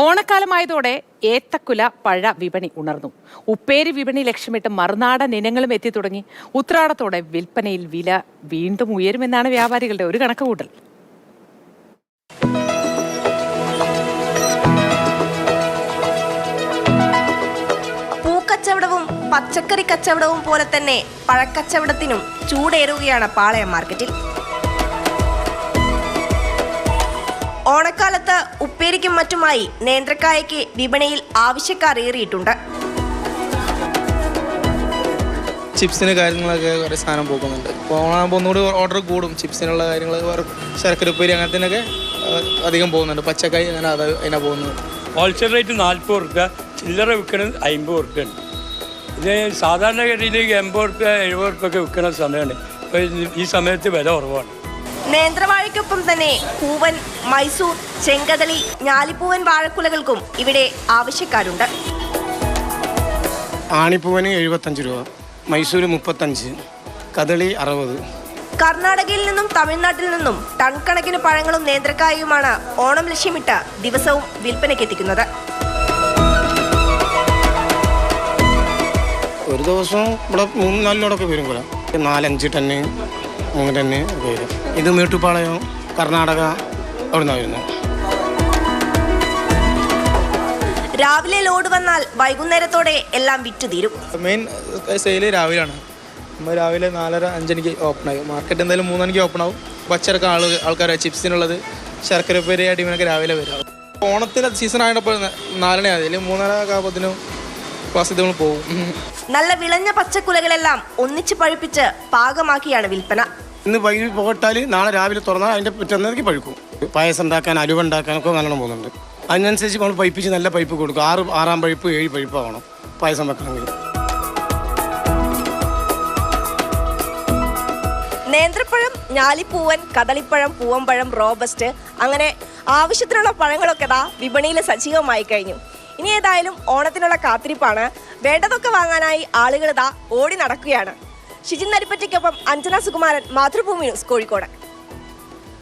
ഓണക്കാലമായതോടെ ഏത്തക്കുല പഴ വിപണി ഉണർന്നു. ഉപ്പേരി വിപണി ലക്ഷ്യമിട്ട് മറുനാടൻ ഇനങ്ങളും എത്തി തുടങ്ങി ഉത്രാടത്തോടെ വിൽപ്പനയിൽ വില വീണ്ടും ഉയരുമെന്നാണ് വ്യാപാരികളുടെ ഒരു കണക്കുകൂട്ടൽ. പൂക്കച്ചവടവും പച്ചക്കറി കച്ചവടവും പോലെ തന്നെ പഴക്കച്ചവടത്തിനും ചൂടേറുകയാണ് പാളയം മാർക്കറ്റിൽ. ഓണക്കാലത്ത് ഉപ്പേരിക്കും മറ്റുമായി നേന്ത്രക്കായയ്ക്ക് വിപണിയിൽ ആവശ്യക്കാർ ഏറിയിട്ടുണ്ട്. ചിപ്സിന് കാര്യങ്ങളൊക്കെ കുറേ സാധനം പോകുന്നുണ്ട്. പോകുമ്പോൾ ഓണാകുമ്പോൾ ഒന്നുകൂടി ഓർഡർ കൂടും. ചിപ്സിനുള്ള കാര്യങ്ങൾ വേറെ ശർക്കര ഉപ്പേരി അങ്ങനത്തേനൊക്കെ അധികം പോകുന്നുണ്ട്. പച്ചക്കായി അങ്ങനെ അത് അതിനാ പോകുന്നത്. ഹോൾസെയിൽ റേറ്റ് നാൽപ്പത് റുപ്യ ചില്ലറ വിൽക്കണത് അമ്പത് റുപ്യാണ് ഇത് സാധാരണഗതിയിൽ എൺപത് റുപ്യ എഴുപത് റുപ്യ ഒക്കെ വിൽക്കുന്ന സമയമാണ്. ഈ സമയത്ത് വില കുറവാണ്. നേന്ത്രവാഴയ്ക്കൊപ്പം തന്നെ പൂവൻ മൈസൂർ ചെങ്കദളി ഞാലിപ്പൂവൻ വാഴക്കുലകൾക്കും ഇവിടെ ആവശ്യക്കാരുണ്ട്. ആണിപ്പൂവന് എഴുപത്തഞ്ച് രൂപ മൈസൂർ മുപ്പത്തഞ്ച് കദളി അറുപത്. കർണാടകയിൽ നിന്നും തമിഴ്നാട്ടിൽ നിന്നും ടൺ കണക്കിന് പഴങ്ങളും നേന്ത്രക്കായുമാണ് ഓണം ലക്ഷ്യമിട്ട് ദിവസവും വിൽപ്പനയ്ക്കെത്തിക്കുന്നത് ഒരു ദിവസം ഇവിടെ മൂന്ന് നാല് ലോഡൊക്കെ വരും പോലെ. നാലഞ്ച് ടണ്ണ് മൂന്ന് ടണ്ണ് ഒക്കെ വരും. ഇത് മേട്ടുപ്പാളയം കർണാടക അവിടെ നിന്നാണ് വരുന്നത്. രാവിലെ ലോഡ് വന്നാൽ വൈകുന്നേരത്തോടെ എല്ലാം വിറ്റു തീരും മെയിൻ സെയിൽ രാവിലെയാണ് നമ്മൾ രാവിലെ നാലര അഞ്ചണിക്ക് ഓപ്പൺ ആകും. മാർക്കറ്റ് എന്തായാലും മൂന്നണിക്ക് ഓപ്പൺ ആവും. പച്ചരക്ക ആൾ ആൾക്കാർ ചിപ്സിനുള്ളത്. ശർക്കര ഉപ്പേരി അടിമനൊക്കെ രാവിലെ വരാം. ഓണത്തിന്റെ സീസൺ ആയപ്പോൾ നാലണ അതിൽ മൂന്നര ആകുമ്പോഴത്തേനും ക്ലാസ് നമ്മൾ പോകും. നല്ല വിളഞ്ഞ പച്ചക്കുലകളെല്ലാം ഒന്നിച്ച് പഴുപ്പിച്ച് പാകമാക്കിയാണ് വിൽപ്പന. ഇന്ന് വൈകിട്ട് പോട്ടാൽ നാളെ രാവിലെ തുറന്നാൽ അതിന്റെ പറ്റുന്നതിലേക്ക് പഴുക്കും. പായസം ഉണ്ടാക്കാൻ അലുവ ഉണ്ടാക്കാനൊക്കെ നല്ലോണം പോകുന്നുണ്ട്. അതിനനുസരിച്ച് നമ്മൾ പൈപ്പിച്ച് നല്ല പൈപ്പ് കൊടുക്കും. ആറ് ആറാം പൈപ്പ് ഏഴ് പൈപ്പാവണം പായസം വെക്കണമെങ്കിൽ. നേന്ത്രപ്പഴം ഞാലിപ്പൂവൻ കദളിപ്പഴം പൂവമ്പഴം റോബസ്റ്റ് അങ്ങനെ ആവശ്യത്തിനുള്ള പഴങ്ങളൊക്കെ ദാ വിപണിയിൽ സജീവമായി കഴിഞ്ഞു. ഇനി ഏതായാലും ഓണത്തിനുള്ള കാത്തിരിപ്പാണ്. വേണ്ടതൊക്കെ വാങ്ങാനായി ആളുകൾ ദാ ഓടി നടക്കുകയാണ്. ഷിജിൻ നരിപ്പറ്റയ്ക്കൊപ്പം അഞ്ജന സുകുമാരൻ മാതൃഭൂമി ന്യൂസ് കോഴിക്കോട്.